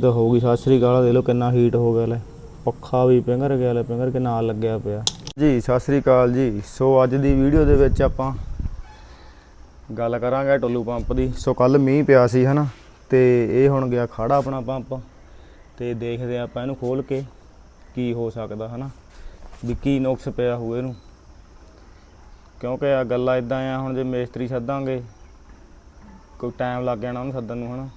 ਤਾਂ ਹੋ ਗਈ ਸਤਿ ਸ੍ਰੀ ਅਕਾਲ ਦੇ ਲੋ ਕਿੰਨਾ ਹੀਟ ਹੋ ਗਿਆ ਲੈ। ਪੱਖਾ ਵੀ ਪਿੰਗਰ ਗਿਆ ਲੈ, ਪਿੰਗਰ ਕੇ ਨਾਲ ਲੱਗਿਆ ਪਿਆ। ਜੀ, ਸਤਿ ਸ੍ਰੀ ਅਕਾਲ ਜੀ। ਸੋ ਅੱਜ ਦੀ ਵੀਡੀਓ ਦੇ ਵਿੱਚ ਆਪਾਂ ਗੱਲ ਕਰਾਂਗੇ ਟੋਲੂ ਪੰਪ ਦੀ। ਸੋ ਕੱਲ ਮੀਂਹ ਪਿਆ ਸੀ, ਹਨਾ? ਤੇ ਇਹ ਹੁਣ ਗਿਆ ਖੜਾ ਆਪਣਾ ਪੰਪ। ਤੇ ਦੇਖਦੇ ਹਾਂ ਆਪਾਂ ਇਹਨੂੰ ਖੋਲ ਕੇ ਕੀ ਹੋ ਸਕਦਾ, ਹਨਾ? ਵੀ ਕੀ ਨੁਕਸ ਪਿਆ ਹੋਵੇ ਇਹਨੂੰ। ਕਿਉਂਕਿ ਆ ਗੱਲਾਂ ਇਦਾਂ ਆ, ਹੁਣ ਜੇ ਮੇਸਤਰੀ ਸੱਦਾਂਗੇ, ਕੋਈ ਟਾਈਮ ਲੱਗ ਜਾਣਾ ਉਹਨੂੰ ਸੱਦਣ ਨੂੰ, ਹਨਾ?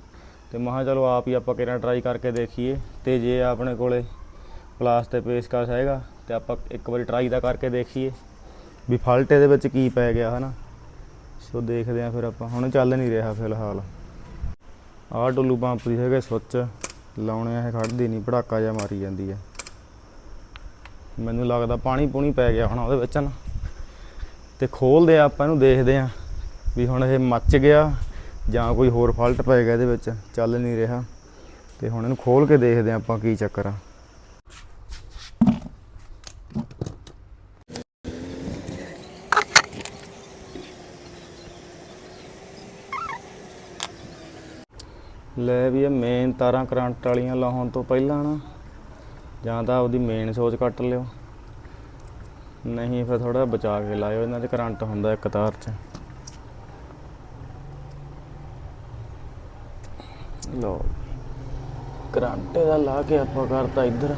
ਤੇ ਮਹਾ ਚਲੋ ਆਪ ਹੀ ਆਪਾਂ ਕਿਹੜਾ ਟਰਾਈ ਕਰਕੇ ਦੇਖੀਏ ਤੇ ਜੇ ਆਪਣੇ ਕੋਲੇ ਪਲਾਸ ਤੇ ਪੇਸਕਸ ਹੈਗਾ ਤੇ ਆਪਾਂ ਇੱਕ ਵਾਰੀ ਟਰਾਈ ਦਾ ਕਰਕੇ ਦੇਖੀਏ ਵੀ ਫਾਲਟ ਇਹਦੇ ਵਿੱਚ ਕੀ ਪੈ ਗਿਆ, ਹਨਾ? ਸੋ ਦੇਖਦੇ ਆ ਫਿਰ ਆਪਾਂ। ਹੁਣ ਚੱਲ ਨਹੀਂ ਰਿਹਾ ਫਿਲਹਾਲ। ਆਹ ਟੁੱਲੂ ਪੰਪ ਦੀ ਹੈਗੇ ਸੁੱਚ। ਲਾਉਣੇ ਆ ਇਹ ਖੜਦੀ ਨਹੀਂ ਪੜਾਕਾ ਜਿਹਾ ਮਾਰੀ ਜਾਂਦੀ ਆ। ਮੈਨੂੰ ਲੱਗਦਾ ਪਾਣੀ ਪੂਣੀ ਪੈ ਗਿਆ ਹੁਣ ਉਹਦੇ ਵਿੱਚ ਨਾ। ਤੇ ਖੋਲਦੇ ਆ ਆਪਾਂ ਇਹਨੂੰ, ਦੇਖਦੇ ਆ ਵੀ ਹੁਣ ਇਹ ਮੱਚ ਗਿਆ ਜਾਂ ਕੋਈ ਹੋਰ ਫਾਲਟ ਪੈ ਗਿਆ ਇਹਦੇ ਵਿੱਚ, ਚੱਲ ਨਹੀਂ ਰਿਹਾ। ਤੇ ਹੁਣ ਇਹਨੂੰ ਖੋਲ ਕੇ ਦੇਖਦੇ ਆ ਆਪਾਂ ਕੀ ਚੱਕਰ ਆ। ਲੈ ਵੀ ਇਹ ਮੇਨ ਤਾਰਾਂ ਕਰੰਟ ਵਾਲੀਆਂ ਲਾਉਣ ਤੋਂ ਪਹਿਲਾਂ ਨਾ, ਜਾਂ ਤਾਂ ਉਹਦੀ ਮੇਨ ਸੋਚ ਕੱਟ ਲਿਓ। ਨਹੀਂ ਫਿਰ ਥੋੜਾ ਬਚਾ ਕੇ ਲਾਇਓ, ਇਹਨਾਂ 'ਚ ਕਰੰਟ ਹੁੰਦਾ ਇੱਕ ਤਾਰ 'ਚ। ਲੋ ਕਰੰਟ ਦਾ ਲਾ ਕੇ ਆਪਾਂ ਕਰਤਾ ਇੱਧਰ।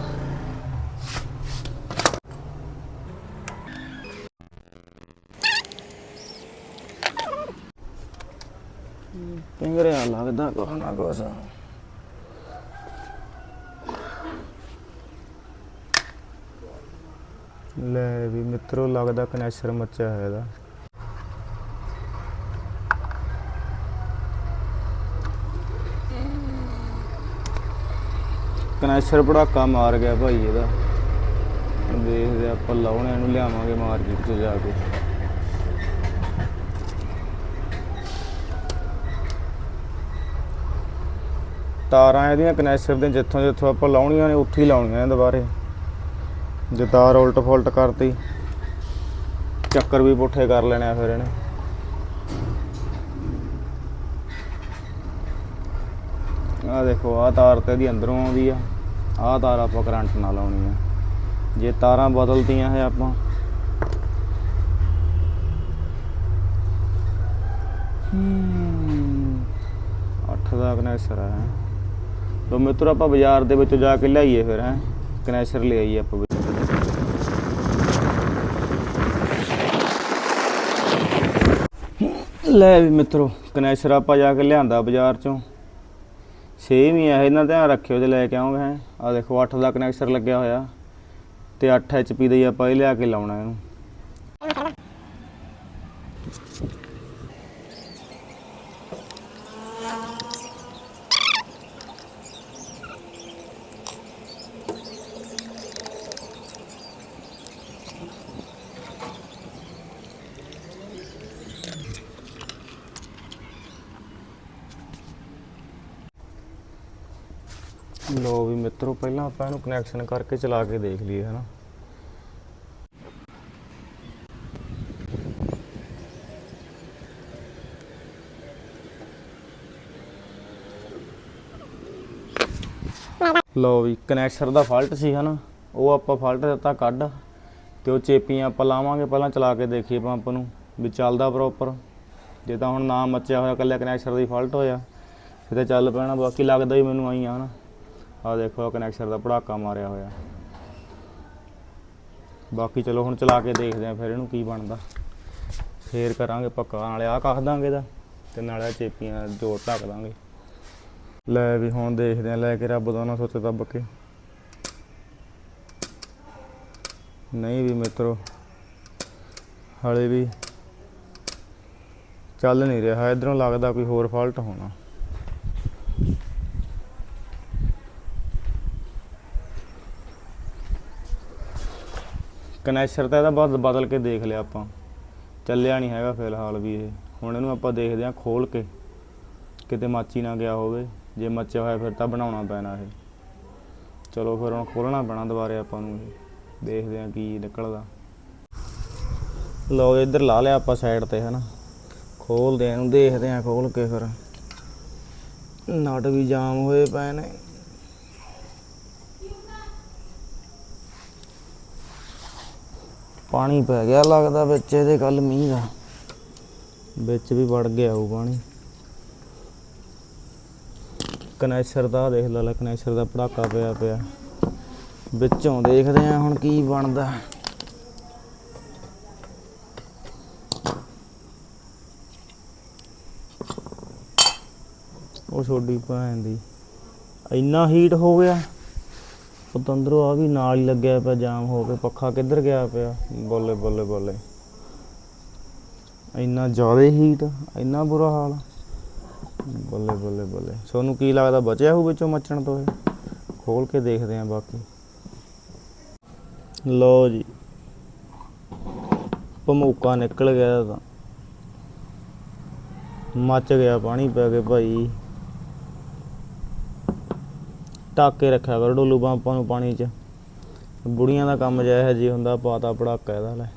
ਪਿੰਗਰਿਆ ਲੱਗਦਾ ਕੁਛ ਨਾ ਕੁਛ। ਲੈ ਵੀ ਮਿੱਤਰੋ ਲੱਗਦਾ ਕਨੈਕਸ਼ਨ ਮੱਚਿਆ ਹੋਇਆ ਇਹਦਾ। ਕਨੈਕਸ਼ਨ ਪੜਾਕਾ ਮਾਰ ਗਿਆ ਭਾਈ ਇਹਦਾ। ਦੇਖਦੇ ਆਪਾਂ ਲਾਉਣੇ ਇਹਨੂੰ ਲਿਆਵਾਂਗੇ ਮਾਰਕੀਟ 'ਚ ਜਾ ਕੇ। ਤਾਰਾਂ ਇਹਦੀਆਂ ਕਨੈਕਸ਼ਨ ਦੇ ਜਿੱਥੋਂ ਜਿੱਥੋਂ ਆਪਾਂ ਲਾਉਣੀਆਂ ਨੇ, ਉੱਥੇ ਹੀ ਲਾਉਣੀਆਂ ਨੇ ਦੁਬਾਰੇ। ਜੇ ਤਾਰ ਉਲਟ ਫੁਲਟ ਕਰਤੀ, ਚੱਕਰ ਵੀ ਪੁੱਠੇ ਕਰ ਲੈਣੇ ਆ ਫਿਰ ਇਹਨੇ। ਆ ਦੇਖੋ ਆ ਤਾਰ ਤੇ ਇਹਦੀ ਅੰਦਰੋਂ ਆਉਂਦੀ ਆ। ਆਹ ਤਾਰ ਆਪਾਂ ਕਰੰਟ ਨਾਲ ਲਾਉਣੀ ਆ। ਜੇ ਤਾਰਾਂ ਬਦਲਦੀਆਂ ਹੈ ਆਪਾਂ। ਅੱਠ ਦਾ ਕਨੈਸ਼ਰ ਹੈ ਲੋ ਮਿੱਤਰ, ਆਪਾਂ ਬਾਜ਼ਾਰ ਦੇ ਵਿੱਚੋਂ ਜਾ ਕੇ ਲਿਆਈਏ ਫਿਰ, ਹੈ। ਕਨੈਸ਼ਰ ਲੈ ਆਈਏ ਆਪਾਂ। ਵੀ। ਲੈ ਵੀ ਮਿੱਤਰੋ, ਕਨੈਸ਼ਰ ਆਪਾਂ ਜਾ ਕੇ ਲਿਆਂਦਾ ਬਾਜ਼ਾਰ ਚੋਂ। ਸੇਮ ਹੀ ਆ, ਇਹਨਾਂ ਧਿਆਨ ਰੱਖਿਓ ਜੇ ਲੈ ਕੇ ਆਉਂਗੇ ਹੈ। ਆ ਦੇਖੋ 8 ਦਾ ਕਨੈਕਸਰ ਲੱਗਿਆ ਹੋਇਆ ਤੇ 8 HP ਦਾ ਹੀ ਆਪਾਂ ਇਹ ਲਿਆ ਕੇ ਲਾਉਣਾ ਇਹਨੂੰ। ਲੋ ਵੀ ਮਿੱਤਰੋ, ਪਹਿਲਾਂ ਆਪਾਂ ਇਹਨੂੰ ਕਨੈਕਸ਼ਨ ਕਰਕੇ ਚਲਾ ਕੇ ਦੇਖ ਲਈਏ, ਹਨਾ। ਲੋ ਵੀ ਕਨੈਕਸਰ ਦਾ ਫਾਲਟ ਸੀ, ਹਨਾ। ਉਹ ਆਪਾਂ ਫਾਲਟ ਦਿੱਤਾ ਕੱਢ ਤੇ ਉਹ ਚੇਪੀਆਂ ਆਪਾਂ ਲਾਵਾਂਗੇ, ਪਹਿਲਾਂ ਚਲਾ ਕੇ ਦੇਖੀਏ ਪੰਪ ਨੂੰ ਵੀ ਚੱਲਦਾ ਪ੍ਰੋਪਰ ਜੇ ਤਾਂ ਹੁਣ ਨਾ ਮੱਚਿਆ ਹੋਇਆ ਕੱਲੇ ਕਨੈਕਸਰ ਦੀ ਫਾਲਟ ਹੋਇਆ, ਫਿਰ ਤਾਂ ਚੱਲ ਪੈਣਾ, ਬਾਕੀ ਲੱਗਦਾ ਹੀ ਮੈਨੂੰ ਆਈ ਆ, ਹਨਾ। ਆ ਦੇਖੋ ਕਨੈਕਸ਼ਨ ਦਾ ਪੜਾਕਾ ਮਾਰਿਆ ਹੋਇਆ। ਬਾਕੀ ਚਲੋ, ਹੁਣ ਚਲਾ ਕੇ ਦੇਖਦੇ ਆ ਫਿਰ ਇਹਨੂੰ ਕੀ ਬਣਦਾ। ਫੇਰ ਕਰਾਂਗੇ ਪੱਕਾ, ਨਾਲੇ ਆ ਕੱਖ ਦਾਂਗੇ ਦਾ ਤੇ ਨਾਲੇ ਚੇਪੀਆਂ ਜੋੜ ਢੱਕ ਦਾਂਗੇ। ਲੈ ਵੀ ਹੁਣ ਦੇਖਦੇ ਆ ਲੈ ਕੇ ਰੱਬ ਦਾ ਨਾ ਸੋਚ ਦੱਬ ਕੇ। ਨਹੀਂ ਵੀ ਮਿੱਤਰੋ, ਹਲੇ ਵੀ ਚੱਲ ਨਹੀਂ ਰਿਹਾ ਇਧਰੋਂ ਲੱਗਦਾ ਕੋਈ ਹੋਰ ਫਾਲਟ ਹੋਣਾ। ਕਨੈਸ਼ਰ ਤਾਂ ਇਹਦਾ ਬਸ ਬਦਲ ਕੇ ਦੇਖ ਲਿਆ ਆਪਾਂ। ਚੱਲਿਆ ਨਹੀਂ ਹੈਗਾ ਫਿਲਹਾਲ ਵੀ ਇਹ। ਹੁਣ ਇਹਨੂੰ ਆਪਾਂ ਦੇਖਦੇ ਹਾਂ ਖੋਲ ਕੇ। ਕਿਤੇ ਮਾਚੀ ਨਾ ਗਿਆ ਹੋਵੇ। ਜੇ ਮੱਚਿਆ ਹੋਇਆ ਫਿਰ ਤਾਂ ਬਣਾਉਣਾ ਪੈਣਾ ਇਹ। ਚਲੋ ਫਿਰ ਹੁਣ ਖੋਲਣਾ ਪੈਣਾ ਦੁਬਾਰੇ ਆਪਾਂ ਨੂੰ ਇਹ। ਦੇਖਦੇ ਹਾਂ ਕੀ ਨਿਕਲਦਾ। ਲਓ ਇੱਧਰ ਲਾ ਲਿਆ ਆਪਾਂ ਸਾਈਡ ਤੇ, ਹਨਾ। ਖੋਲਦੇ ਆ ਇਹਨੂੰ ਦੇਖਦੇ ਆ ਖੋਲ ਕੇ ਫਿਰ। ਨਟ ਵੀ ਜਾਮ ਹੋਏ ਪਏ ਨੇ। ਪਾਣੀ ਪੈ ਗਿਆ, ਲੱਗਦਾ ਵਿੱਚ ਇਹਦੇ ਕੱਲ ਮੀਂਹ ਦਾ ਵਿੱਚ ਵੀ ਵੜ ਗਿਆ ਉਹ ਪਾਣੀ। ਕਨੈਸਰ ਦਾ ਦੇਖ ਲਾ ਲੈ ਕਨੈਕਸਰ ਦਾ ਪੜਾਕਾ ਪਿਆ ਪਿਆ। ਵਿੱਚੋਂ ਦੇਖਦੇ ਆ ਹੁਣ ਕੀ ਬਣਦਾ। ਉਹ ਛੋਡੀ ਭੈਣ ਦੀ। ਇੰਨਾ ਹੀਟ ਹੋ ਗਿਆ। ਪਤੰਦਰੋ ਆ ਵੀ ਨਾਲ ਹੀ ਲੱਗਿਆ ਪਿਆ, ਜਾਮ ਹੋ ਕੇ ਪੱਖਾ ਕਿੱਧਰ ਗਿਆ ਪਿਆ? ਬੱਲੇ ਬੱਲੇ ਬੱਲੇ। ਇੰਨਾ ਜ਼ਿਆਦਾ ਹੀਟ ਇੰਨਾ ਬੁਰਾ ਹਾਲ। ਬੱਲੇ ਬੱਲੇ ਬੱਲੇ। ਤੁਹਾਨੂੰ ਕੀ ਲੱਗਦਾ ਬਚਿਆ ਹੋਊ ਵਿੱਚੋਂ ਮੱਚਣ ਤੋਂ ਇਹ? ਖੋਲ ਕੇ ਦੇਖਦੇ ਆਂ ਬਾਕੀ। ਲਓ ਜੀ। ਭਮੂਕਾ ਨਿਕਲ ਗਿਆ ਤਾਂ ਮੱਚ ਗਿਆ, ਪਾਣੀ ਪੈ ਕੇ ਭਾਈ। ਢੱਕ ਕੇ ਰੱਖਿਆ ਕਰੋ ਡੋਲੂ ਪੰਪਾਂ ਨੂੰ ਪਾਣੀ 'ਚ। ਬੁੜੀਆਂ ਦਾ ਕੰਮ ਜਿਹਾ ਜੀ ਹੁੰਦਾ, ਪਾਤਾ ਪੜਾਕਾ ਇਹਦਾ ਲੈ।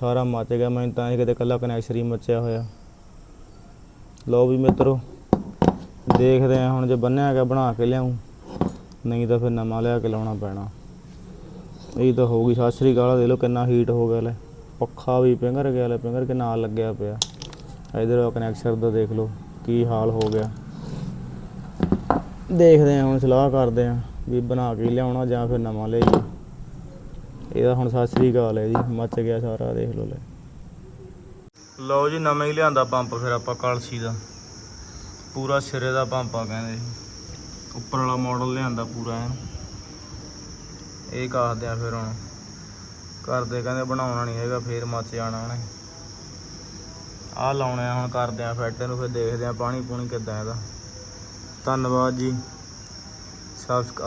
ਸਾਰਾ ਮੱਚ ਗਿਆ, ਮੈਨੂੰ ਤਾਂ ਕਿਤੇ ਕੱਲਾ ਕਨੈਕਸ਼ਨ ਹੀ ਮੱਚਿਆ ਹੋਇਆ। ਲਓ ਵੀ ਮਿੱਤਰੋ, ਦੇਖਦੇ ਆ ਹੁਣ ਜੇ ਬੰਨਿਆ ਗਿਆ ਬਣਾ ਕੇ ਲਿਆਉਂ ਨਹੀਂ ਤਾਂ ਫਿਰ ਨਵਾਂ ਲਿਆ ਕੇ ਲਾਉਣਾ ਪੈਣਾ। ਇਹ ਤਾਂ ਹੋ ਗਈ ਸਤਿ ਸ੍ਰੀ ਅਕਾਲ ਦੇ ਲੋ ਕਿੰਨਾ ਹੀਟ ਹੋ ਗਿਆ ਲੈ। ਪੱਖਾ ਵੀ ਪਿੰਗਰ ਗਿਆ ਲੈ, ਪਿੰਗਰ ਕੇ ਨਾਲ ਲੱਗਿਆ ਪਿਆ। ਇਧਰ ਕਨੈਕਸ਼ਨ ਦਾ ਦੇਖ ਲਓ, ਕੀ ਹਾਲ ਹੋ ਗਿਆ। ਦੇਖਦੇ ਆ, ਹੁਣ ਸਲਾਹ ਕਰਦੇ ਆ ਵੀ ਬਣਾ ਕੇ ਲਿਆਉਣਾ ਜਾਂ ਫਿਰ ਨਵਾਂ ਲੈ ਲਿਆਈਏ ਇਹਦਾ ਹੁਣ ਸਤਿ ਸ੍ਰੀ ਅਕਾਲ ਹੈ ਜੀ, ਮੱਚ ਗਿਆ ਸਾਰਾ, ਦੇਖ ਲਓ ਲੈ। ਲਓ ਜੀ, ਨਵਾਂ ਹੀ ਲਿਆਂਦਾ ਪੰਪ ਫਿਰ ਆਪਾਂ ਕਲਸੀ ਦਾ। ਪੂਰਾ ਸਿਰੇ ਦਾ ਪੰਪ ਆ ਕਹਿੰਦੇ ਸੀ ਉੱਪਰ ਵਾਲਾ ਮਾਡਲ ਲਿਆਂਦਾ ਪੂਰਾ ਐਨ। ਇਹ ਕਾਹਦੇ ਆ ਫਿਰ ਹੁਣ। ਕਰਦੇ ਕਹਿੰਦੇ ਬਣਾਉਣਾ ਨਹੀਂ ਹੈਗਾ, ਫੇਰ ਮੱਚ ਜਾਣਾ ਉਹਨੇ। ਆਹ ਲਾਉਣੇ ਆ ਹੁਣ ਕਰਦੇ ਆ ਫਿੱਟ ਇਹਨੂੰ ਫਿਰ ਦੇਖਦੇ ਆ ਪਾਣੀ ਪੂਣੀ ਕਿੱਦਾਂ ਇਹਦਾ। ਧੰਨਵਾਦ ਜੀ। ਸਬਸਕ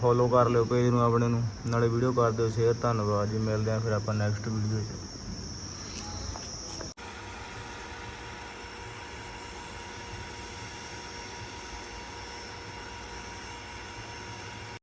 ਫੋਲੋ ਕਰ ਲਿਓ ਪੇਜ ਨੂੰ, ਆਪਣੇ ਨੂੰ। ਨਾਲੇ ਵੀਡੀਓ ਕਰ ਦਿਓ ਸ਼ੇਅਰ ਧੰਨਵਾਦ ਜੀ। ਮਿਲਦੇ ਆ ਫਿਰ ਆਪਾਂ ਨੈਕਸਟ ਵੀਡੀਓ 'ਚ।